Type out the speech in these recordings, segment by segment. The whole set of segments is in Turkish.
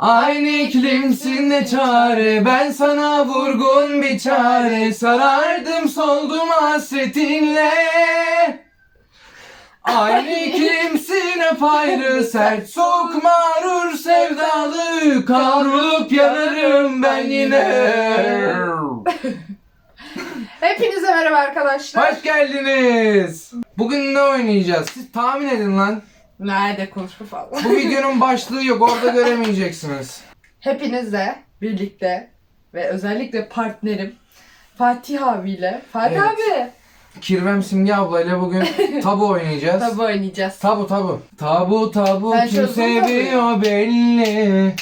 Aynı iklimsin ne çare? Ben sana vurgun bir çare. Sarardım soldum hasretinle. Aynı iklimsin hep ayrı. Sert soğuk mağrur sevdalı. Kavrulup yanarım ben yine. Hepinize merhaba arkadaşlar. Hoş geldiniz. Bugün ne oynayacağız? Siz tahmin edin lan Nerede konuşma falan. Bu videonun başlığı yok orada göremeyeceksiniz Hepinizle birlikte ve özellikle partnerim Fatih abiyle. Fatih Evet. abi. Kirvem Simge ablayla bugün tabu oynayacağız. Tabu oynayacağız. Tabu tabu. Tabu tabu Ben kim çözdüm seviyor belli.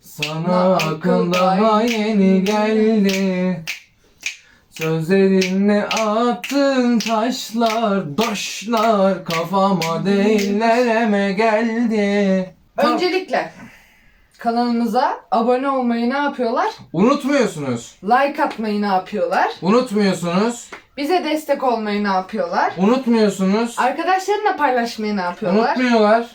Sana Na, daha yeni geldi. Sözlerinle attın taşlar, doşlar kafama değil nereme geldi. Öncelikle kanalımıza abone olmayı ne yapıyorlar? Unutmuyorsunuz. Like atmayı ne yapıyorlar? Unutmuyorsunuz. Bize destek olmayı ne yapıyorlar? Unutmuyorsunuz. Arkadaşlarınla paylaşmayı ne yapıyorlar? Unutmuyorlar.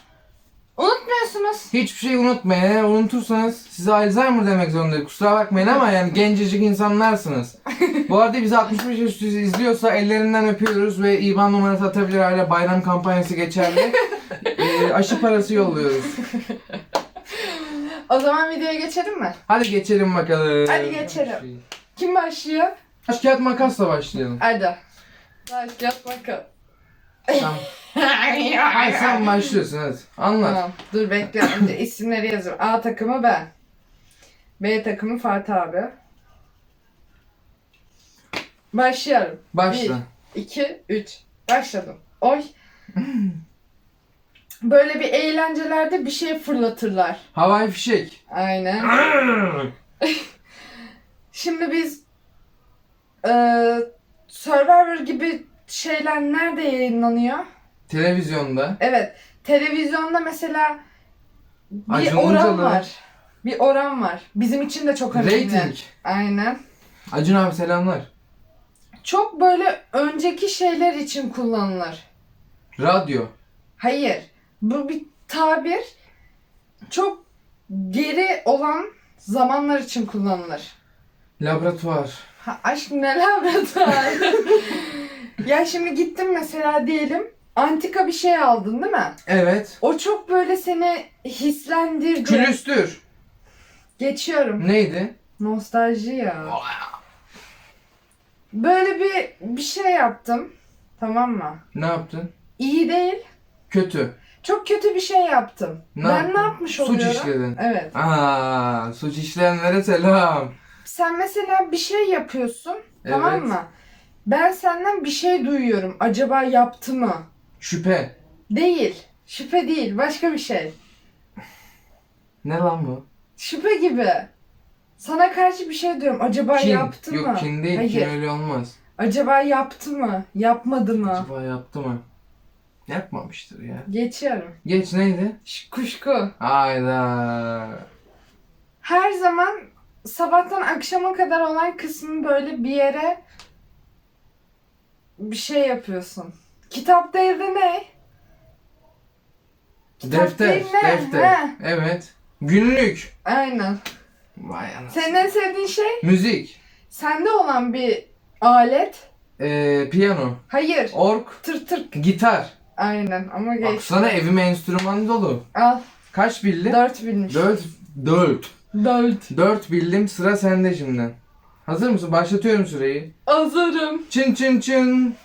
Unutmuyorsunuz. Hiçbir şey unutmayın. Eğer unutursanız size Alzheimer demek zorundayım. Kusura bakmayın ama yani gencecik insanlarsınız. Bu arada bizi 65 yaş üstü izliyorsa ellerinden öpüyoruz ve IBAN numarası atabilir hala bayram kampanyası geçerli. Ee, aşı parası yolluyoruz. O zaman videoya geçelim mi? Hadi geçelim bakalım. Hadi geçelim. Kim başlıyor? Taş kağıt makasla başlayalım. Hadi. Baş yap bakalım. Tamam. Hayır sen başlıyorsun hadi. Anlat. Tamam. Dur bekle. Önce isimleri yazıyorum. A takımı ben. B takımı Fatih abi. Başlıyorum. Başla. 2, 3. Başladım. Oy. Böyle bir eğlencelerde bir şey fırlatırlar. Havai fişek. Aynen. Şimdi biz eee Survivor gibi şeyler nerede yayınlanıyor? Televizyonda. Evet. Televizyonda mesela bir Acun oran Ilıcalı. var. Bir oran var. Bizim için de çok önemli. Rating. Aynen. Acun abi selamlar. Çok böyle önceki şeyler için kullanılır. Radyo. Hayır. Bu bir tabir. Çok geri olan zamanlar için kullanılır. Laboratuvar. Ha, aşk ne laboratuvar. ya şimdi gittin mesela diyelim antika bir şey aldın değil mi? Evet. O çok böyle seni hislendirdi. Külüstür. Geçiyorum. Neydi? Nostalji ya. Böyle bir bir şey yaptım. Tamam mı? Ne yaptın? İyi değil. Kötü. Çok kötü bir şey yaptım. Ne ben yaptın? ne yapmış Suç oluyorum? işledin. Evet. Aa, suç işleyenlere selam. Sen mesela bir şey yapıyorsun. Tamam Evet. mı? Ben senden bir şey duyuyorum. Acaba yaptı mı? Şüphe. Değil. Şüphe değil. Başka bir şey. Ne lan bu? Şüphe gibi. Sana karşı bir şey diyorum. Acaba Kin. yaptı Yok mı? kin değil. Hayır. Kin öyle olmaz. Acaba yaptı mı? Yapmadı mı? Acaba yaptı mı? Yapmamıştır ya. Geçiyorum. Geç neydi? Ş- kuşku. Hayda. Her zaman sabahtan akşama kadar olan kısmı böyle bir yere bir şey yapıyorsun. Kitap değil de ne? Kitap Defter. değil ne? Defter. He. Evet. Günlük. Aynen. Vay anasını. Senin en sevdiğin şey Müzik. sende olan bir alet. Ee, piyano. Hayır. Ork. Tır tır. Gitar. Aynen ama geç. Baksana evime enstrüman dolu. Al. Kaç bildin? Dört bilmiş. Dört. Dört. Dört. Dört bildim. Sıra sende şimdi. Hazır mısın? Başlatıyorum süreyi. Hazırım. Çın çın çın.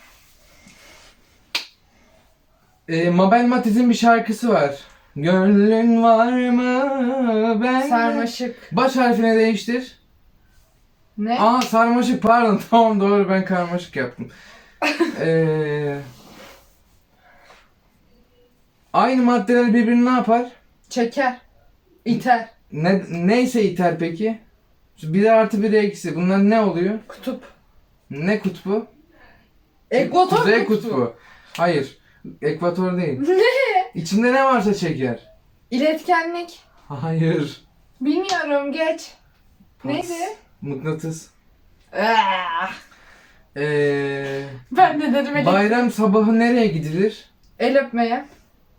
Ee, Mabel Matiz'in bir şarkısı var. Gönlün var mı? Ben Sarmaşık. Baş harfini değiştir. Ne? Aa sarmaşık pardon tamam doğru ben karmaşık yaptım. ee, aynı maddeler birbirini ne yapar? Çeker. İter. Ne, neyse iter peki? Şu biri artı biri eksi. Bunlar ne oluyor? Kutup. Ne kutbu? Ekvator Kuzey kutbu. kutbu. Hayır. Ekvator değil. Ne? İçinde ne varsa çeker. İletkenlik. Hayır. Bilmiyorum geç. Pas. Neydi? Mıknatıs. Ah, Ee, ben de dedim ele- bayram sabahı nereye gidilir? el öpmeye.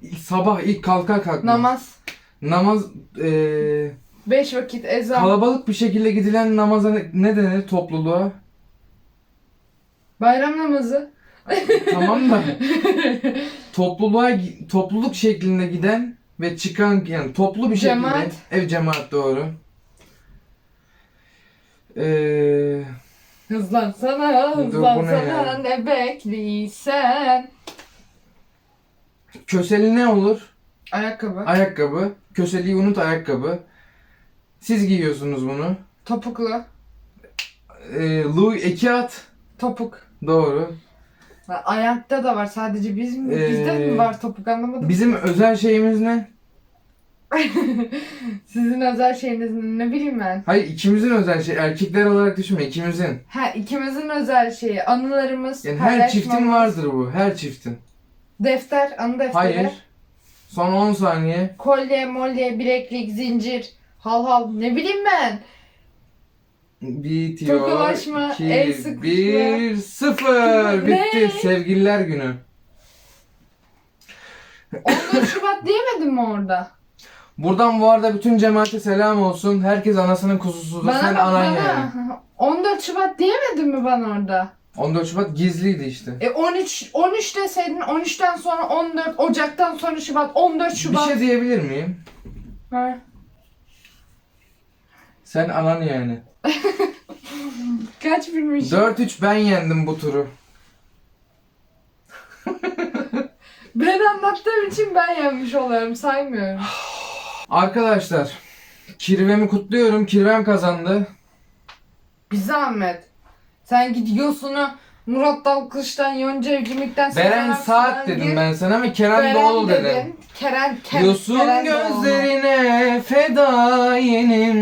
İlk sabah ilk kalkar kalkmaz. Namaz. Namaz ee, Beş vakit ezan. Kalabalık bir şekilde gidilen namaza ne, ne denir topluluğa? Bayram namazı. Tamam da topluluğa topluluk şeklinde giden ve çıkan yani toplu bir şekilde Cemaat. ev cemaat doğru. Ee, Hızlansana, ne hızlansana ya? ne bekliysen. köseli ne olur? Ayakkabı. Ayakkabı. Köseliyi unut ayakkabı. Siz giyiyorsunuz bunu. Topuklu. Ee, Louis iki at. Topuk. Doğru. Ayakta da var. Sadece biz mi? Ee, Bizde mi var topuk anlamadım. Bizim özel şeyimiz ne? Sizin özel şeyiniz ne, ne bileyim ben. Hayır ikimizin özel şey. Erkekler olarak düşünme ikimizin. Ha ikimizin özel şeyi. Anılarımız. Yani her çiftin vardır bu. Her çiftin. Defter, anı defteri. Hayır. Son 10 saniye. Kolye, molye, bileklik, zincir. Hal hal. Ne bileyim ben. Bitiyor. Tokalaşma, 2, el sıkışma. 1, 0. Bitti. Ne? Sevgililer günü. 14 Şubat diyemedim mi orada? Buradan bu arada bütün cemaate selam olsun. Herkes anasının kuzusudur. Bana Sen bak anan bana. yani. 14 Şubat diyemedim mi ben orada? 14 Şubat gizliydi işte. E 13 13 deseydin 13'ten sonra 14 Ocak'tan sonra Şubat 14 Şubat. Bir şey diyebilir miyim? Ha. Sen anan yani. Kaç bilmiş? 4-3 ben yendim bu turu. Ben anlattığım için ben yenmiş oluyorum saymıyorum. Arkadaşlar. Kirvemi kutluyorum. Kirvem kazandı. Bir zahmet. Sen gidiyorsun Murat Dalkılıç'tan, Yonca Evcimik'ten Beren Saat dedim ben sana ama Kerem Doğulu dedim. Kerem, Kerem, Yosun Kerem Doğulu. gözlerine fedayenim.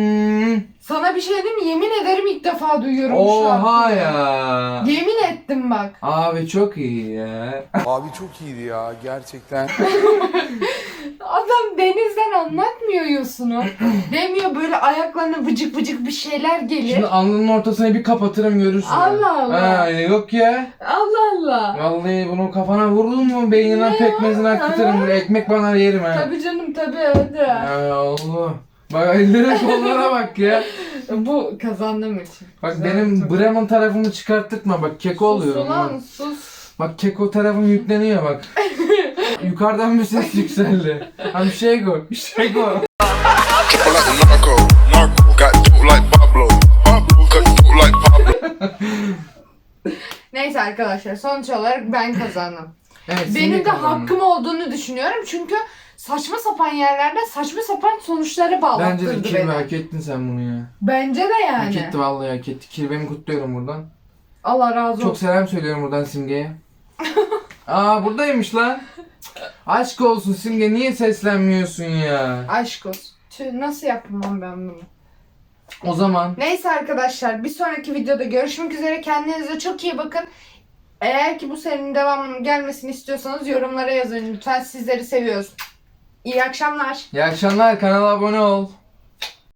Sana bir şey diyeyim mi? Yemin ederim ilk defa duyuyorum şu Oha şarkıyı. ya. Yemin ettim bak. Abi çok iyi ya. Abi çok iyiydi ya gerçekten. Adam denizden anlatmıyor Yosun'u. Demiyor böyle ayaklarına vıcık vıcık bir şeyler gelir. Şimdi alnının ortasını bir kapatırım görürsün. Allah Allah. Ha, yok ya. Allah Allah. Vallahi bunu kafana vurdun mu beyninden Ne pekmezini ya? akıtırım. Böyle ekmek bana yerim ha. Tabii canım tabii hadi. Ya Allah. Bak ellere kollara bak ya. Bu kazandığım için. Bak Güzel, benim çok- Bremen tarafımı çıkarttırtma bak keko oluyorum. Sus ulan sus. Bak keko tarafım yükleniyor bak. Yukarıdan bir ses yükseldi. Ha bir şey koy. Bir şey koy. like a narco, narco. Got dope like Pablo, Pablo. Got dope like Pablo. Neyse arkadaşlar sonuç olarak ben kazandım. Evet, Benim de kazandı. hakkım olduğunu düşünüyorum çünkü saçma sapan yerlerde saçma sapan sonuçlara Bence de bağlattırdı kirve beni. hak ettin sen bunu ya. Bence de Hak yani. etti vallahi hak etti. Kirvemi kutluyorum buradan. Allah razı Çok olsun. selam söylüyorum buradan Simge'ye. Aa buradaymış lan. Aşk olsun Simge niye seslenmiyorsun ya? Aşk olsun. Tüh, nasıl yapamam ben bunu? O zaman Neyse arkadaşlar bir sonraki videoda görüşmek üzere. Kendinize çok iyi bakın. Eğer ki bu serinin devamının gelmesini istiyorsanız yorumlara yazın lütfen. Sizleri seviyoruz. İyi akşamlar. iyi akşamlar kanala abone ol.